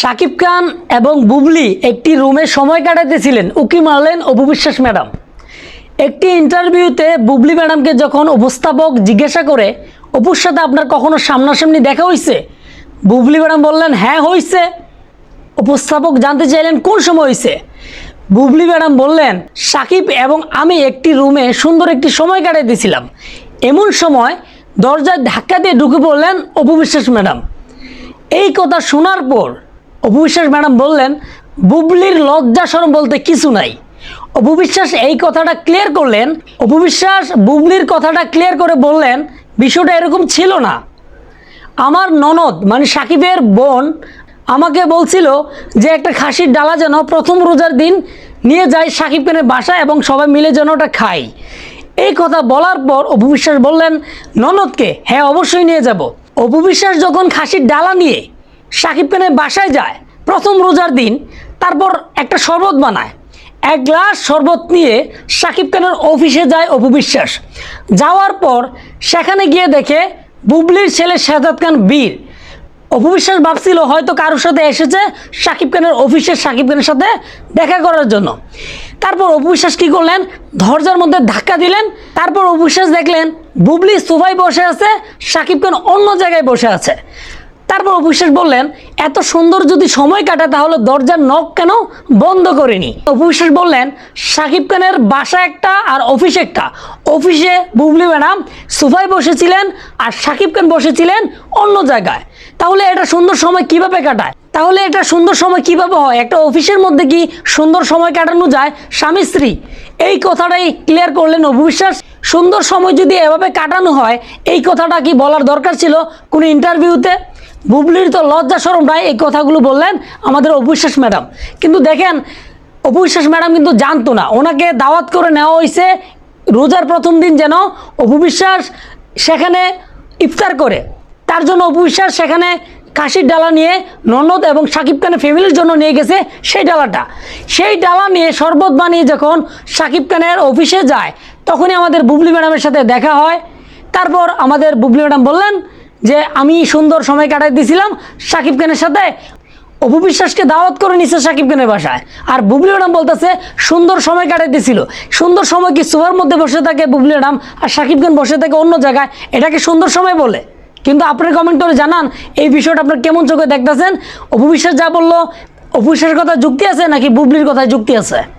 সাকিব খান এবং বুবলি একটি রুমে সময় কাটাতেছিলেন। উকি মারলেন অপু বিশ্বাস ম্যাডাম। একটি ইন্টারভিউতে বুবলি ম্যাডামকে যখন উপস্থাপক জিজ্ঞাসা করে, অপুর সাথে আপনার কখনো সামনাসামনি দেখা হয়েছে বুবলি ম্যাডাম বললেন হ্যাঁ হয়েছে উপস্থাপক জানতে চাইলেন, কোন সময় হয়েছে বুবলি ম্যাডাম বললেন, সাকিব এবং আমি একটি রুমে সুন্দর একটি সময় কাটাইতেছিলাম। এমন সময় দরজায় ধাক্কা দিয়ে ঢুকে পড়লেন অপু বিশ্বাস ম্যাডাম। এই কথা শোনার পর অপু বিশ্বাস ম্যাডাম বললেন, বুবলির লজ্জা সরম বলতে কিছু নাই। অপু বিশ্বাস এই কথাটা ক্লিয়ার করলেন অপু বিশ্বাস বুবলির কথাটা ক্লিয়ার করে বললেন, বিষয়টা এরকম ছিল না। আমার ননদ মানে সাকিবের বোন, আমাকে বলছিল যে একটা খাসির ডালা যেন প্রথম রোজার দিন নিয়ে যায় সাকিব খানের বাসায় এবং সবাই মিলে যেন ওটা খাই এই কথা বলার পর অপু বিশ্বাস বললেন, ননদকে হ্যাঁ অবশ্যই নিয়ে যাব। অপু বিশ্বাস যখন খাসির ডালা নিয়ে সাকিব খানের বাসায় যায়, প্রথম রোজার দিন, তারপর একটা শরবত বানায়। এক গ্লাস শরবত নিয়ে সাকিব খানের অফিসে যায় অপু বিশ্বাস। যাওয়ার পর সেখানে গিয়ে দেখে বুবলির ছেলে শাহাদ খান বীর। অপু বিশ্বাস ভাবছিল হয়তো কারোর সাথে এসেছে সাকিব খানের অফিসে সাকিব খানের সাথে দেখা করার জন্য। তারপর অপু বিশ্বাস কী করলেন? দরজার মধ্যে ধাক্কা দিলেন। তারপর অপু বিশ্বাস দেখলেন বুবলি সোফায় বসে আছে, সাকিব খান অন্য জায়গায় বসে আছে। তারপর অবিশ্বাস বললেন, এত সুন্দর যদি সময় কাটায় তাহলে দরজার নখ কেন বন্ধ করেনি? অবিশ্বাস বললেন, সাকিব খানের বাসা একটা আর অফিস একটা। অফিসে বুবলি ম্যাডাম সোফায় বসেছিলেন আর সাকিব খান বসেছিলেন অন্য জায়গায়। তাহলে এটা সুন্দর সময় কীভাবে কাটায়? তাহলে এটা সুন্দর সময় কীভাবে হয়? একটা অফিসের মধ্যে কি সুন্দর সময় কাটানো যায়? স্বামী, স্ত্রী? এই কথাটাই ক্লিয়ার করলেন অবিশ্বাস সুন্দর সময় যদি এভাবে কাটানো হয়, এই কথাটা কি বলার দরকার ছিল কোনো ইন্টারভিউতে বুবলির তো লজ্জা সরম নাই এই কথাগুলো বললেন আমাদের অবিশ্বাস ম্যাডাম। কিন্তু দেখেন অবিশ্বাস ম্যাডাম কিন্তু জানতো না। ওনাকে দাওয়াত করে নেওয়া হয়েছে রোজার প্রথম দিন যেন অপবিশ্বাস সেখানে ইফতার করে। তার জন্য অপবিশ্বাস সেখানে কাশির ডালা নিয়ে ননদ এবং সাকিব খানের ফ্যামিলির জন্য নিয়ে গেছে সেই ডালাটা। সেই ডালা নিয়ে শরবত বানিয়ে যখন সাকিব খানের অফিসে যায়, তখনই আমাদের বুবলি ম্যাডামের সাথে দেখা হয়। তারপর আমাদের বুবলি ম্যাডাম বললেন যে আমি সুন্দর সময় কাটাই দিয়েছিলাম সাকিব খানের সাথে, অপু বিশ্বাসকে দাওয়াত করে নিছে সাকিব খানের বাসায়। আর বুবলি ম্যাডাম বলতেছে, সুন্দর সময় কাটাই দিছিল। সুন্দর সময় কি সোফার মধ্যে বসে থাকে বুবলি ম্যাডাম আর সাকিব খান বসে থাকে অন্য জায়গায়? এটাকে সুন্দর সময় বলে। কিন্তু আপনার কমেন্ট করে জানান, এই বিষয়টা আপনার কেমন চোখে দেখতেছেন? অপু বিশ্বাস যা বলল, অপু বিশ্বাসের কথা যুক্তি আছে নাকি বুবলির কথায় যুক্তি আছে?